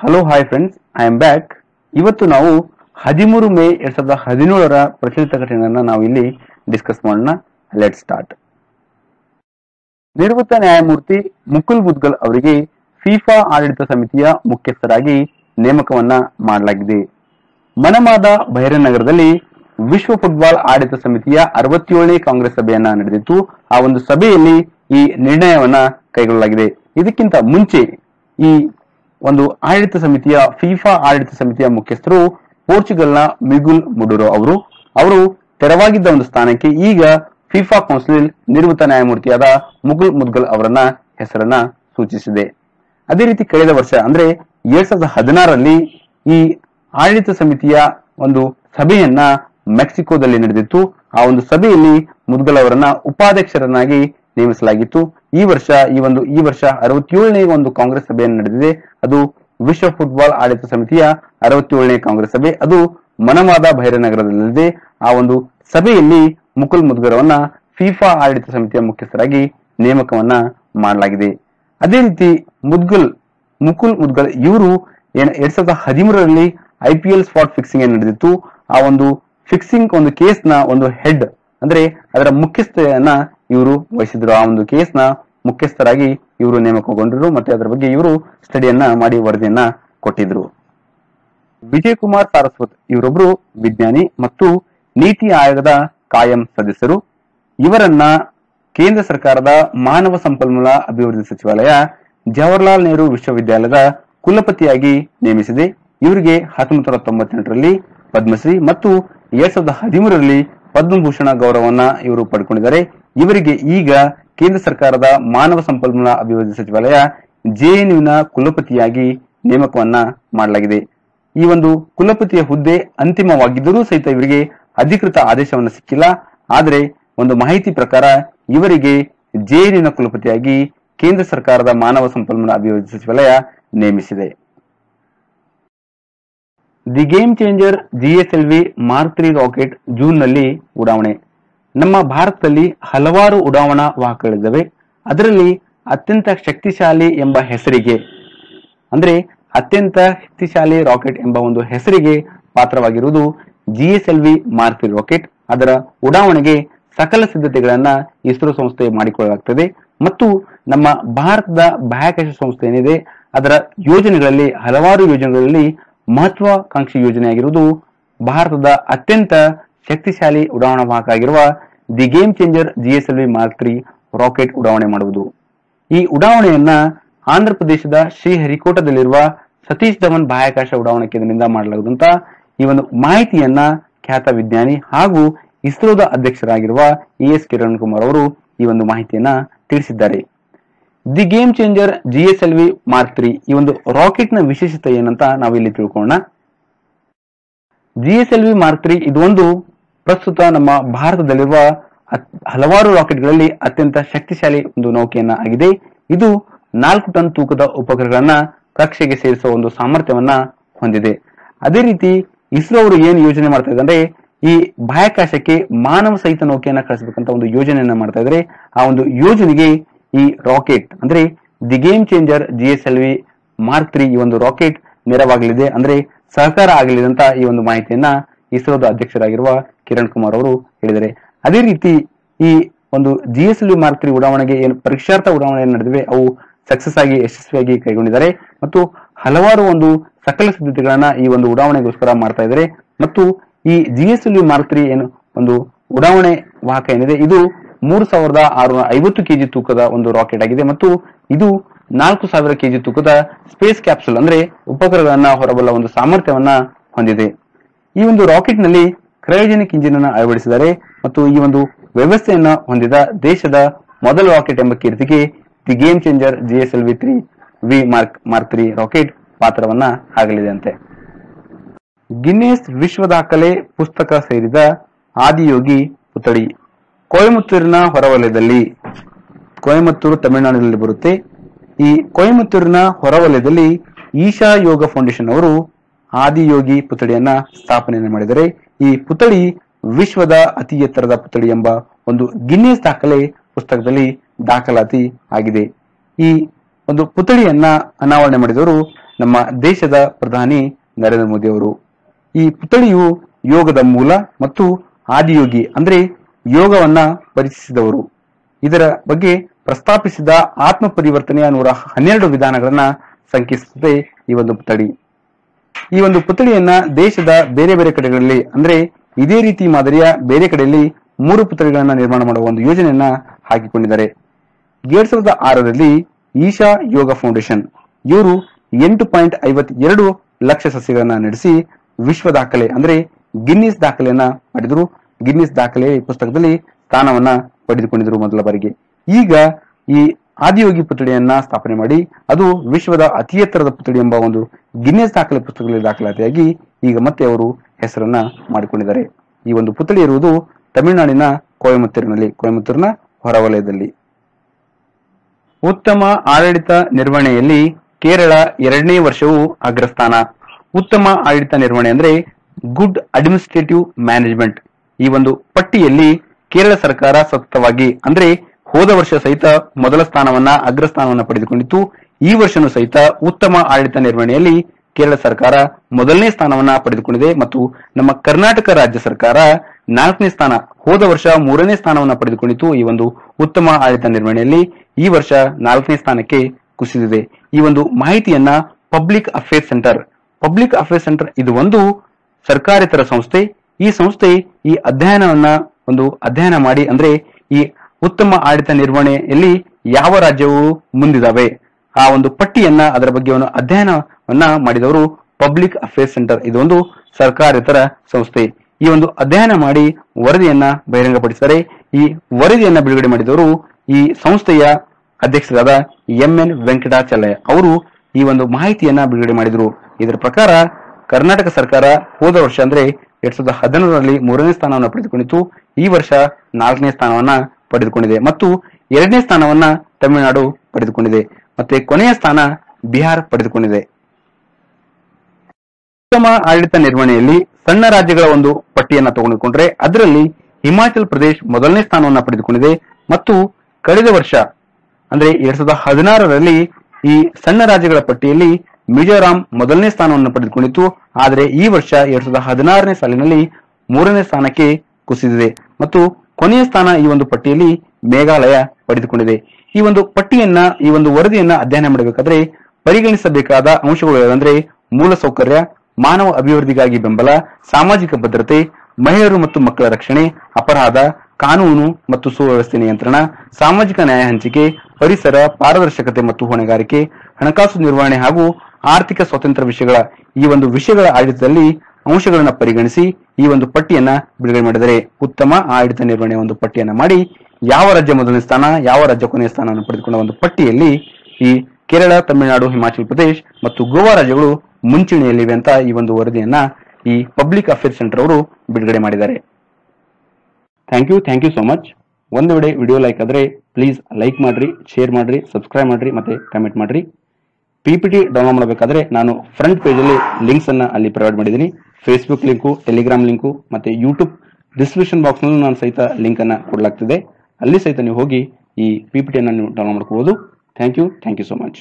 Hello hi friends I am back ಇವತ್ತು ನಾವು ಹದಿಮೂರು ಮೇ ಎರಡ್ ಸಾವಿರದ ಹದಿನೇಳರ ಪ್ರಚಲಿತ ಘಟನೆಯನ್ನ ನಾವು ಇಲ್ಲಿ ಡಿಸ್ಕಸ್ ಮಾಡೋಣ. ಲೆಟ್ ಸ್ಟಾರ್ಟ್ ನಿವೃತ್ತ ನ್ಯಾಯಮೂರ್ತಿ ಮುಕುಲ್ ಬುದ್ಗಲ್ ಅವರಿಗೆ ಫಿಫಾ ಆಡಳಿತ ಸಮಿತಿಯ ಮುಖ್ಯಸ್ಥರಾಗಿ ನೇಮಕವನ್ನ ಮಾಡಲಾಗಿದೆ. ಮನಮಾದ ಭೈರನಗರದಲ್ಲಿ ವಿಶ್ವ ಫುಟ್ಬಾಲ್ ಆಡಳಿತ ಸಮಿತಿಯ ಅರವತ್ತೇಳನೇ ಕಾಂಗ್ರೆಸ್ ಸಭೆಯನ್ನ ನಡೆದಿತ್ತು ಆ ಒಂದು ಸಭೆಯಲ್ಲಿ ಈ ನಿರ್ಣಯವನ್ನ ಕೈಗೊಳ್ಳಲಾಗಿದೆ. ಇದಕ್ಕಿಂತ ಮುಂಚೆ ಈ ಒಂದು ಆಡಳಿತ ಸಮಿತಿಯ, ಫಿಫಾ ಆಡಳಿತ ಸಮಿತಿಯ ಮುಖ್ಯಸ್ಥರು ಪೋರ್ಚುಗಲ್ನ ಮಿಗುಲ್ ಮುಡುರೋ ಅವರು. ಅವರು ತೆರವಾಗಿದ್ದ ಒಂದು ಸ್ಥಾನಕ್ಕೆ ಈಗ ಫಿಫಾ ಕೌನ್ಸಿಲ್ ನಿವೃತ್ತ ನ್ಯಾಯಮೂರ್ತಿಯಾದ ಮುಗುಲ್ ಮುದ್ಗಲ್ ಅವರನ್ನ ಹೆಸರನ್ನ ಸೂಚಿಸಿದೆ. ಅದೇ ರೀತಿ ಕಳೆದ ವರ್ಷ, ಅಂದ್ರೆ ಎರಡ್ ಸಾವಿರದ ಹದಿನಾರರಲ್ಲಿ ಈ ಆಡಳಿತ ಸಮಿತಿಯ ಒಂದು ಸಭೆಯನ್ನ ಮೆಕ್ಸಿಕೋದಲ್ಲಿ ನಡೆದಿತ್ತು. ಆ ಒಂದು ಸಭೆಯಲ್ಲಿ ಮುದ್ಗಲ್ ಅವರನ್ನ ಉಪಾಧ್ಯಕ್ಷರನ್ನಾಗಿ ನೇಮಿಸಲಾಗಿತ್ತು. ಈ ವರ್ಷ, ಈ ಒಂದು, ಈ ವರ್ಷ ಅರವತ್ತೇಳನೇ ಒಂದು ಕಾಂಗ್ರೆಸ್ ಸಭೆಯನ್ನು ನಡೆದಿದೆ. ಅದು ವಿಶ್ವ ಫುಟ್ಬಾಲ್ ಆಡಳಿತ ಸಮಿತಿಯ ಅರವತ್ತೇಳನೇ ಕಾಂಗ್ರೆಸ್ ಸಭೆ. ಅದು ಮನಮಾದ ಭೈರನಗರದಲ್ಲಿದೆ ಆ ಒಂದು ಸಭೆಯಲ್ಲಿ ಮುಕುಲ್ ಮುದ್ಗರವನ್ನ ಫಿಫಾ ಆಡಳಿತ ಸಮಿತಿಯ ಮುಖ್ಯಸ್ಥರಾಗಿ ನೇಮಕವನ್ನ ಮಾಡಲಾಗಿದೆ. ಅದೇ ರೀತಿ ಮುದ್ಗಲ್, ಮುಕುಲ್ ಮುದ್ಗಲ್ ಇವರು ಎರಡ್ ಸಾವಿರದ ಹದಿಮೂರರಲ್ಲಿ I P L spot fixing ನಡೆದಿತ್ತು? ಆ ಒಂದು ಫಿಕ್ಸಿಂಗ್ ಒಂದು ಕೇಸ್ನ ಒಂದು ಹೆಡ್, ಅಂದ್ರೆ ಅದರ ಮುಖ್ಯಸ್ಥೆಯನ್ನ ಇವರು ವಹಿಸಿದ್ರು ಆ ಒಂದು ಕೇಸ್ನ ಮುಖ್ಯಸ್ಥರಾಗಿ ಇವರು ನೇಮಕಗೊಂಡರು ಮತ್ತೆ ಅದರ ಬಗ್ಗೆ ಇವರು ಸ್ಟಡಿಯನ್ನ ಮಾಡಿ ವರದಿಯನ್ನ ಕೊಟ್ಟಿದ್ರು. ವಿಜಯ್ ಕುಮಾರ್ ಸಾರಸ್ವತ್ ಇವರೊಬ್ರು ವಿಜ್ಞಾನಿ ಮತ್ತು ನೀತಿ ಆಯೋಗದ ಕಾಯಂ ಸದಸ್ಯರು. ಇವರನ್ನ ಕೇಂದ್ರ ಸರ್ಕಾರದ ಮಾನವ ಸಂಪನ್ಮೂಲ ಅಭಿವೃದ್ಧಿ ಸಚಿವಾಲಯ ಜವಾಹರ್ಲಾಲ್ ನೆಹರು ವಿಶ್ವವಿದ್ಯಾಲಯದ ಕುಲಪತಿಯಾಗಿ ನೇಮಿಸಿದೆ. ಇವರಿಗೆ ಹತ್ತೊಂಬತ್ತು ನೂರ ತೊಂಬತ್ತೆಂಟರಲ್ಲಿ ಪದ್ಮಶ್ರೀ ಮತ್ತು ಎರಡ್ ಸಾವಿರದ ಹದಿಮೂರರಲ್ಲಿ ಪದ್ಮಭೂಷಣ ಗೌರವವನ್ನ ಇವರು ಪಡ್ಕೊಂಡಿದ್ದಾರೆ. ಇವರಿಗೆ ಈಗ ಕೇಂದ್ರ ಸರ್ಕಾರದ ಮಾನವ ಸಂಪನ್ಮೂಲ ಅಭಿವೃದ್ಧಿ ಸಚಿವಾಲಯ ಜೆಎನ್ಯುನ ಕುಲಪತಿಯಾಗಿ ನೇಮಕವನ್ನ ಮಾಡಲಾಗಿದೆ. ಈ ಒಂದು ಕುಲಪತಿಯ ಹುದ್ದೆ ಅಂತಿಮವಾಗಿದ್ದರೂ ಸಹಿತ ಇವರಿಗೆ ಅಧಿಕೃತ ಆದೇಶವನ್ನು ಸಿಕ್ಕಿಲ್ಲ. ಆದರೆ ಒಂದು ಮಾಹಿತಿ ಪ್ರಕಾರ ಇವರಿಗೆ ಜೆಎನ್ಯುನ ಕುಲಪತಿಯಾಗಿ ಕೇಂದ್ರ ಸರ್ಕಾರದ ಮಾನವ ಸಂಪನ್ಮೂಲ ಅಭಿವೃದ್ಧಿ ಸಚಿವಾಲಯ ನೇಮಿಸಿದೆ. The game changer GSLV mark three rocket ಜೂನ್ನಲ್ಲಿ ಉಡಾವಣೆ. ನಮ್ಮ ಭಾರತದಲ್ಲಿ ಹಲವಾರು ಉಡಾವಣಾ ವಾಹಕಗಳಿದ್ದಾವೆ. ಅದರಲ್ಲಿ ಅತ್ಯಂತ ಶಕ್ತಿಶಾಲಿ ಎಂಬ ಹೆಸರಿಗೆ, ಅಂದ್ರೆ ಅತ್ಯಂತ ಶಕ್ತಿಶಾಲಿ ರಾಕೆಟ್ ಎಂಬ ಒಂದು ಹೆಸರಿಗೆ ಪಾತ್ರವಾಗಿರುವುದು ಜಿ ಎಸ್ ಎಲ್ ಮಾರ್ಕ್ ಮಾರ್ತಿ ರಾಕೆಟ್. ಅದರ ಉಡಾವಣೆಗೆ ಸಕಲ ಸಿದ್ಧತೆಗಳನ್ನ ಇಸ್ರೋ ಸಂಸ್ಥೆ ಮಾಡಿಕೊಳ್ಳಲಾಗ್ತದೆ. ಮತ್ತು ನಮ್ಮ ಭಾರತದ ಬಾಹ್ಯಾಕಾಶ ಸಂಸ್ಥೆ ಏನಿದೆ, ಅದರ ಯೋಜನೆಗಳಲ್ಲಿ, ಹಲವಾರು ಯೋಜನೆಗಳಲ್ಲಿ ಮಹತ್ವಾಕಾಂಕ್ಷಿ ಯೋಜನೆಯಾಗಿರುವುದು ಭಾರತದ ಅತ್ಯಂತ ಶಕ್ತಿಶಾಲಿ ಉಡಾವಣಾ ಆಗಿರುವ the game changer GSLV mark three rocket ಉಡಾವಣೆ ಮಾಡುವುದು. ಈ ಉಡಾವಣೆಯನ್ನ ಆಂಧ್ರ ಪ್ರದೇಶದ ಶ್ರೀಹರಿಕೋಟದಲ್ಲಿರುವ ಸತೀಶ್ ಧವನ್ ಬಾಹ್ಯಾಕಾಶ ಉಡಾವಣಾ ಕೇಂದ್ರದಿಂದ ಮಾಡಲಾಗುವಂತ ಈ ಒಂದು ಮಾಹಿತಿಯನ್ನ ಖ್ಯಾತ ವಿಜ್ಞಾನಿ ಹಾಗೂ ಇಸ್ರೋದ ಅಧ್ಯಕ್ಷರಾಗಿರುವ ಇ ಎಸ್ ಕಿರಣ್ ಕುಮಾರ್ ಅವರು ಈ ಒಂದು ಮಾಹಿತಿಯನ್ನ ತಿಳಿಸಿದ್ದಾರೆ. The game changer GSLV mark three ಈ ಒಂದು ರಾಕೆಟ್ನ ವಿಶೇಷತೆ ಏನಂತ ನಾವು ಇಲ್ಲಿ ತಿಳ್ಕೊಳ್ಳೋಣ. ಜಿಎಸ್ಎಲ್ವಿ ಮಾರ್ಕ್ ತ್ರೀ ಇದೊಂದು ಪ್ರಸ್ತುತ ನಮ್ಮ ಭಾರತದಲ್ಲಿರುವ ಹಲವಾರು ರಾಕೆಟ್ಗಳಲ್ಲಿ ಅತ್ಯಂತ ಶಕ್ತಿಶಾಲಿ ಒಂದು ನೌಕೆಯನ್ನ ಆಗಿದೆ. ಇದು ನಾಲ್ಕು ಟನ್ ತೂಕದ ಉಪಗ್ರಹಗಳನ್ನ ಕಕ್ಷೆಗೆ ಸೇರಿಸುವ ಒಂದು ಸಾಮರ್ಥ್ಯವನ್ನ ಹೊಂದಿದೆ. ಅದೇ ರೀತಿ ಇಸ್ರೋ ಅವರು ಏನು ಯೋಜನೆ ಮಾಡ್ತಾ ಇದ್ದಾರೆ ಈ ಬಾಹ್ಯಾಕಾಶಕ್ಕೆ ಮಾನವ ಸಹಿತ ನೌಕೆಯನ್ನ ಕಳಿಸಬೇಕಂತ ಒಂದು ಯೋಜನೆಯನ್ನ ಮಾಡ್ತಾ ಇದ್ದಾರೆ. ಆ ಒಂದು ಯೋಜನೆಗೆ ಈ ರಾಕೆಟ್ ಅಂದ್ರೆ the game changer G S L V mark three ಈ ಒಂದು ರಾಕೆಟ್ ನೆರವಾಗಲಿದೆ ಅಂದ್ರೆ ಸಹಕಾರ ಆಗಲಿದೆ ಅಂತ ಈ ಒಂದು ಮಾಹಿತಿಯನ್ನ ಇಸ್ರೋದ ಅಧ್ಯಕ್ಷರಾಗಿರುವ ಕಿರಣ್ ಕುಮಾರ್ ಅವರು ಹೇಳಿದ್ದಾರೆ. ಅದೇ ರೀತಿ ಈ ಒಂದು G S L mark three ಉಡಾವಣೆಗೆ ಏನು ಪರೀಕ್ಷಾರ್ಥ ಉಡಾವಣೆ ನಡೆದಿವೆ, ಅವು ಸಕ್ಸಸ್ ಆಗಿ, ಯಶಸ್ವಿಯಾಗಿ ಕೈಗೊಂಡಿದ್ದಾರೆ ಮತ್ತು ಹಲವಾರು ಒಂದು ಸಕಲ ಸಿದ್ಧತೆಗಳನ್ನ ಈ ಒಂದು ಉಡಾವಣೆಗೋಸ್ಕರ ಮಾಡ್ತಾ ಇದ್ದಾರೆ. ಮತ್ತು ಈ G S L mark three ಏನು ಒಂದು ಉಡಾವಣೆ ವಾಹಕ ಏನಿದೆ, ಇದು ಮೂರು ಸಾವಿರದ ಆರುನೂರ ಐವತ್ತು ಕೆಜಿ ತೂಕದ ಒಂದು ರಾಕೆಟ್ ಆಗಿದೆ ಮತ್ತು ಇದು ನಾಲ್ಕು ಸಾವಿರ ಕೆಜಿ ತೂಕದ ಸ್ಪೇಸ್ ಕ್ಯಾಪ್ಸುಲ್ ಅಂದ್ರೆ ಉಪಗ್ರಹಗಳನ್ನ ಹೊರಬಲ್ಲ ಒಂದು ಸಾಮರ್ಥ್ಯವನ್ನ ಹೊಂದಿದೆ. ಈ ಒಂದು ರಾಕೆಟ್ನಲ್ಲಿ ಕ್ರಯೋಜೆನಿಕ್ ಇಂಜಿನ್ ಅನ್ನು ಅಳವಡಿಸಿದ್ದಾರೆ ಮತ್ತು ಈ ಒಂದು ವ್ಯವಸ್ಥೆಯನ್ನ ಹೊಂದಿದ ದೇಶದ ಮೊದಲ ರಾಕೆಟ್ ಎಂಬ ಕೀರ್ತಿಗೆ the game changer GSLV three V mark mark rocket ಪಾತ್ರವನ್ನ ಆಗಲಿದೆ ಅಂತೆ ಗಿನ್ನೆಸ್ ವಿಶ್ವ ದಾಖಲೆ ಪುಸ್ತಕ ಸೇರಿದ ಆದಿಯೋಗಿ ಪುತ್ಥಳಿ, ಕೊಯಮತ್ತೂರಿನ ಹೊರವಲಯದಲ್ಲಿ, ಕೊಯಮತ್ತೂರು ತಮಿಳುನಾಡಿನಲ್ಲಿ ಬರುತ್ತೆ. ಈ ಕೊಯಮತ್ತೂರಿನ ಹೊರವಲಯದಲ್ಲಿ ಈಶಾ ಯೋಗ ಫೌಂಡೇಶನ್ ಅವರು ಆದಿಯೋಗಿ ಪುತ್ಥಳಿಯನ್ನ ಸ್ಥಾಪನೆಯನ್ನು ಮಾಡಿದರೆ, ಈ ಪುತ್ಥಳಿ ವಿಶ್ವದ ಅತಿ ಎತ್ತರದ ಪುತ್ಥಳಿ ಎಂಬ ಒಂದು ಗಿನ್ನೆಸ್ ದಾಖಲೆ ಪುಸ್ತಕದಲ್ಲಿ ದಾಖಲಾತಿ ಆಗಿದೆ. ಈ ಒಂದು ಪುತ್ಥಳಿಯನ್ನ ಅನಾವರಣೆ ಮಾಡಿದವರು ನಮ್ಮ ದೇಶದ ಪ್ರಧಾನಿ ನರೇಂದ್ರ ಮೋದಿ ಅವರು. ಈ ಪುತ್ಥಳಿಯು ಯೋಗದ ಮೂಲ ಮತ್ತು ಆದಿಯೋಗಿ ಅಂದ್ರೆ ಯೋಗವನ್ನ ಪರಿಚಯಿಸಿದವರು. ಇದರ ಬಗ್ಗೆ ಪ್ರಸ್ತಾಪಿಸಿದ ಆತ್ಮ ಪರಿವರ್ತನೆಯ ನೂರ ಹನ್ನೆರಡು ವಿಧಾನಗಳನ್ನ ಸಂಕೇತಿಸುತ್ತದೆ ಈ ಒಂದು ಪುತ್ಥಳಿ. ಈ ಒಂದು ಪುತ್ಥಳಿಯನ್ನ ದೇಶದ ಬೇರೆ ಬೇರೆ ಕಡೆಗಳಲ್ಲಿ, ಅಂದ್ರೆ ಇದೇ ರೀತಿ ಮಾದರಿಯ ಬೇರೆ ಕಡೆಯಲ್ಲಿ ಮೂರು ಪುತ್ಥಳಿಗಳನ್ನ ನಿರ್ಮಾಣ ಮಾಡುವ ಒಂದು ಯೋಜನೆಯನ್ನ ಹಾಕಿಕೊಂಡಿದ್ದಾರೆ. ಎರಡ್ ಸಾವಿರದ ಆರರಲ್ಲಿ ಈಶಾ ಯೋಗ ಫೌಂಡೇಶನ್ ಇವರು ಎಂಟು ಪಾಯಿಂಟ್ ಐವತ್ತೆರಡು ಲಕ್ಷ ಸಸ್ಯಗಳನ್ನ ನಡೆಸಿ ವಿಶ್ವ ದಾಖಲೆ, ಅಂದ್ರೆ ಗಿನ್ನಿಸ್ ದಾಖಲೆಯನ್ನ ಮಾಡಿದ್ರು. ಗಿನ್ನಿಸ್ ದಾಖಲೆ ಪುಸ್ತಕದಲ್ಲಿ ಸ್ಥಾನವನ್ನ ಪಡೆದುಕೊಂಡಿದ್ರು ಮೊದಲ ಬಾರಿಗೆ. ಈಗ ಈ ಆದಿಯೋಗಿ ಪುತ್ಥಳಿಯನ್ನ ಸ್ಥಾಪನೆ ಮಾಡಿ, ಅದು ವಿಶ್ವದ ಅತಿ ಎತ್ತರದ ಪುತ್ಥಳಿ ಎಂಬ ಒಂದು ಗಿನ್ನೆಸ್ ದಾಖಲೆ ಪುಸ್ತಕದಲ್ಲಿ ದಾಖಲಾತಿಯಾಗಿ ಈಗ ಮತ್ತೆ ಅವರು ಹೆಸರನ್ನ ಮಾಡಿಕೊಂಡಿದ್ದಾರೆ. ಈ ಒಂದು ಪುತ್ಥಳಿ ಇರುವುದು ತಮಿಳುನಾಡಿನ ಕೊಯಮತ್ತೂರಿನಲ್ಲಿ, ಕೊಯಮತ್ತೂರಿನ ಹೊರವಲಯದಲ್ಲಿ. ಉತ್ತಮ ಆಡಳಿತ ನಿರ್ವಹಣೆಯಲ್ಲಿ ಕೇರಳ ಎರಡನೇ ವರ್ಷವು ಅಗ್ರಸ್ಥಾನ. ಉತ್ತಮ ಆಡಳಿತ ನಿರ್ವಹಣೆ ಅಂದ್ರೆ ಗುಡ್ ಅಡ್ಮಿನಿಸ್ಟ್ರೇಟಿವ್ ಮ್ಯಾನೇಜ್ಮೆಂಟ್ ಈ ಒಂದು ಪಟ್ಟಿಯಲ್ಲಿ ಕೇರಳ ಸರ್ಕಾರ ಸತತವಾಗಿ ಅಂದ್ರೆ ಹೋದ ವರ್ಷ ಸಹಿತ ಮೊದಲ ಸ್ಥಾನವನ್ನ, ಅಗ್ರಸ್ಥಾನವನ್ನ ಪಡೆದುಕೊಂಡಿತ್ತು. ಈ ವರ್ಷನೂ ಸಹಿತ ಉತ್ತಮ ಆಡಳಿತ ನಿರ್ವಹಣೆಯಲ್ಲಿ ಕೇರಳ ಸರ್ಕಾರ ಮೊದಲನೇ ಸ್ಥಾನವನ್ನ ಪಡೆದುಕೊಂಡಿದೆ ಮತ್ತು ನಮ್ಮ ಕರ್ನಾಟಕ ರಾಜ್ಯ ಸರ್ಕಾರ ನಾಲ್ಕನೇ ಸ್ಥಾನ ಹೋದ ವರ್ಷ ಮೂರನೇ ಸ್ಥಾನವನ್ನ ಪಡೆದುಕೊಂಡಿತು ಈ ಒಂದು ಉತ್ತಮ ಆಡಳಿತ ನಿರ್ವಹಣೆಯಲ್ಲಿ ಈ ವರ್ಷ ನಾಲ್ಕನೇ ಸ್ಥಾನಕ್ಕೆ ಕುಸಿದಿದೆ. ಈ ಒಂದು ಮಾಹಿತಿಯನ್ನ public affairs centre public affairs centre ಇದು ಒಂದು ಸರ್ಕಾರೇತರ ಸಂಸ್ಥೆ. ಈ ಸಂಸ್ಥೆ ಈ ಅಧ್ಯಯನವನ್ನ ಒಂದು ಅಧ್ಯಯನ ಮಾಡಿ ಅಂದ್ರೆ ಈ ಉತ್ತಮ ಆಡಳಿತ ನಿರ್ವಹಣೆಯಲ್ಲಿ ಯಾವ ರಾಜ್ಯವು ಮುಂದಿದಾವೆ ಆ ಒಂದು ಪಟ್ಟಿಯನ್ನ ಅದರ ಬಗ್ಗೆ ಒಂದು ಅಧ್ಯಯನವನ್ನ ಮಾಡಿದವರು ಪಬ್ಲಿಕ್ ಅಫೇರ್ಸ್ ಸೆಂಟರ್ ಇದೊಂದು ಸರ್ಕಾರೇತರ ಸಂಸ್ಥೆ. ಈ ಒಂದು ಅಧ್ಯಯನ ಮಾಡಿ ವರದಿಯನ್ನ ಬಹಿರಂಗಪಡಿಸಿದರೆ ಈ ವರದಿಯನ್ನ ಬಿಡುಗಡೆ ಮಾಡಿದವರು ಈ ಸಂಸ್ಥೆಯ ಅಧ್ಯಕ್ಷರಾದ ಎಂ ಎನ್ ವೆಂಕಟಾಚಲಯ ಅವರು ಈ ಒಂದು ಮಾಹಿತಿಯನ್ನ ಬಿಡುಗಡೆ ಮಾಡಿದರು. ಇದರ ಪ್ರಕಾರ ಕರ್ನಾಟಕ ಸರ್ಕಾರ ಹೋದ ವರ್ಷ ಅಂದ್ರೆ ಎರಡ್ ಸಾವಿರದ ಹದಿನಾರರಲ್ಲಿ ಮೂರನೇ ಸ್ಥಾನವನ್ನು ಪಡೆದುಕೊಂಡಿತ್ತು. ಈ ವರ್ಷ ನಾಲ್ಕನೇ ಸ್ಥಾನವನ್ನ ಪಡೆದುಕೊಂಡಿದೆ. ಮತ್ತು ಎರಡನೇ ಸ್ಥಾನವನ್ನ ತಮಿಳುನಾಡು ಪಡೆದುಕೊಂಡಿದೆ. ಮತ್ತೆ ಕೊನೆಯ ಸ್ಥಾನ ಬಿಹಾರ್ ಪಡೆದುಕೊಂಡಿದೆ. ಉತ್ತಮ ಆಡಳಿತ ನಿರ್ವಹಣೆಯಲ್ಲಿ ಸಣ್ಣ ರಾಜ್ಯಗಳ ಒಂದು ಪಟ್ಟಿಯನ್ನ ತಗೊಂಡುಕೊಂಡ್ರೆ ಅದರಲ್ಲಿ ಹಿಮಾಚಲ್ ಪ್ರದೇಶ್ ಮೊದಲನೇ ಸ್ಥಾನವನ್ನು ಪಡೆದುಕೊಂಡಿದೆ ಮತ್ತು ಕಳೆದ ವರ್ಷ, ಅಂದ್ರೆ ಎರಡ್ ಸಾವಿರದ ಹದಿನಾರರಲ್ಲಿ ಈ ಸಣ್ಣ ರಾಜ್ಯಗಳ ಪಟ್ಟಿಯಲ್ಲಿ ಮಿಜೋರಾಂ ಮೊದಲನೇ ಸ್ಥಾನವನ್ನು ಪಡೆದುಕೊಂಡಿತ್ತು. ಆದರೆ ಈ ವರ್ಷ ಎರಡ್ ಸಾವಿರದ ಹದಿನಾರನೇ ಸಾಲಿನಲ್ಲಿ ಮೂರನೇ ಸ್ಥಾನಕ್ಕೆ ಕುಸಿದಿದೆ. ಮತ್ತು ಕೊನೆಯ ಸ್ಥಾನ ಈ ಒಂದು ಪಟ್ಟಿಯಲ್ಲಿ ಮೇಘಾಲಯ ಪಡೆದುಕೊಂಡಿದೆ. ಈ ಒಂದು ಪಟ್ಟಿಯನ್ನ, ಈ ಒಂದು ವರದಿಯನ್ನ ಅಧ್ಯಯನ ಮಾಡಬೇಕಾದ್ರೆ ಪರಿಗಣಿಸಬೇಕಾದ ಅಂಶಗಳು ಅಂದ್ರೆ ಮೂಲಸೌಕರ್ಯ ಮಾನವ ಅಭಿವೃದ್ಧಿಗಾಗಿ ಬೆಂಬಲ, ಸಾಮಾಜಿಕ ಭದ್ರತೆ, ಮಹಿಳೆಯರು ಮತ್ತು ಮಕ್ಕಳ ರಕ್ಷಣೆ, ಅಪರಾಧ, ಕಾನೂನು ಮತ್ತು ಸುವ್ಯವಸ್ಥೆ ನಿಯಂತ್ರಣ, ಸಾಮಾಜಿಕ ನ್ಯಾಯ ಹಂಚಿಕೆ, ಪರಿಸರ, ಪಾರದರ್ಶಕತೆ ಮತ್ತು ಹೊಣೆಗಾರಿಕೆ, ಹಣಕಾಸು ನಿರ್ವಹಣೆ ಹಾಗೂ ಆರ್ಥಿಕ ಸ್ವಾತಂತ್ರ್ಯ ವಿಷಯಗಳ ಈ ಒಂದು ವಿಷಯಗಳ ಆಡಳಿತದಲ್ಲಿ ಅಂಶಗಳನ್ನು ಪರಿಗಣಿಸಿ ಈ ಒಂದು ಪಟ್ಟಿಯನ್ನ ಬಿಡುಗಡೆ ಮಾಡಿದರೆ ಉತ್ತಮ ಆಡಳಿತ ನಿರ್ವಹಣೆ ಒಂದು ಪಟ್ಟಿಯನ್ನ ಮಾಡಿ ಯಾವ ರಾಜ್ಯ ಮೊದಲನೇ ಸ್ಥಾನ, ಯಾವ ರಾಜ್ಯ ಕೊನೆಯ ಸ್ಥಾನವನ್ನು ಪಡೆದುಕೊಂಡ ಒಂದು ಪಟ್ಟಿಯಲ್ಲಿ ಈ ಕೇರಳ, ತಮಿಳುನಾಡು, ಹಿಮಾಚಲ ಪ್ರದೇಶ್ ಮತ್ತು ಗೋವಾ ರಾಜ್ಯಗಳು ಮುಂಚೂಣಿಯಲ್ಲಿವೆ ಅಂತ ಈ ಒಂದು ವರದಿಯನ್ನ ಈ ಪಬ್ಲಿಕ್ ಅಫೇರ್ಸ್ ಸೆಂಟರ್ ಅವರು ಬಿಡುಗಡೆ ಮಾಡಿದ್ದಾರೆ. Thank you thank you so much. ಒಂದು ವೇಳೆ ವಿಡಿಯೋ ಲೈಕ್ ಆದರೆ ಪ್ಲೀಸ್ ಲೈಕ್ ಮಾಡಿರಿ, ಶೇರ್ ಮಾಡಿರಿ, ಸಬ್ಸ್ಕ್ರೈಬ್ ಮಾಡಿರಿ ಮತ್ತೆ ಕಮೆಂಟ್ ಮಾಡಿರಿ. ಪಿ ಪಿ ಟಿ ಡೌನ್ಲೋಡ್ ಮಾಡಬೇಕಾದ್ರೆ ನಾನು ಫ್ರಂಟ್ ಪೇಜಲ್ಲಿ ಲಿಂಕ್ಸ್ ಅನ್ನ ಅಲ್ಲಿ ಪ್ರೊವೈಡ್ ಮಾಡಿದ್ದೀನಿ. ಫೇಸ್ಬುಕ್ ಲಿಂಕು ಟೆಲಿಗ್ರಾಮ್ ಲಿಂಕು ಮತ್ತು ಯೂಟ್ಯೂಬ್ ಡಿಸ್ಕ್ರಿಪ್ಷನ್ ಬಾಕ್ಸ್ನಲ್ಲಿ ನಾನು ಸಹಿತ ಲಿಂಕನ್ನು ಕೊಡಲಾಗ್ತಿದೆ. ಅಲ್ಲಿ ಸಹಿತ ನೀವು ಹೋಗಿ ಈ ಪಿ ಪಿ ಟಿಯನ್ನು ನೀವು ಡೌನ್ಲೋಡ್ ಮಾಡ್ಕೋಬೋದು. Thank you thank you so much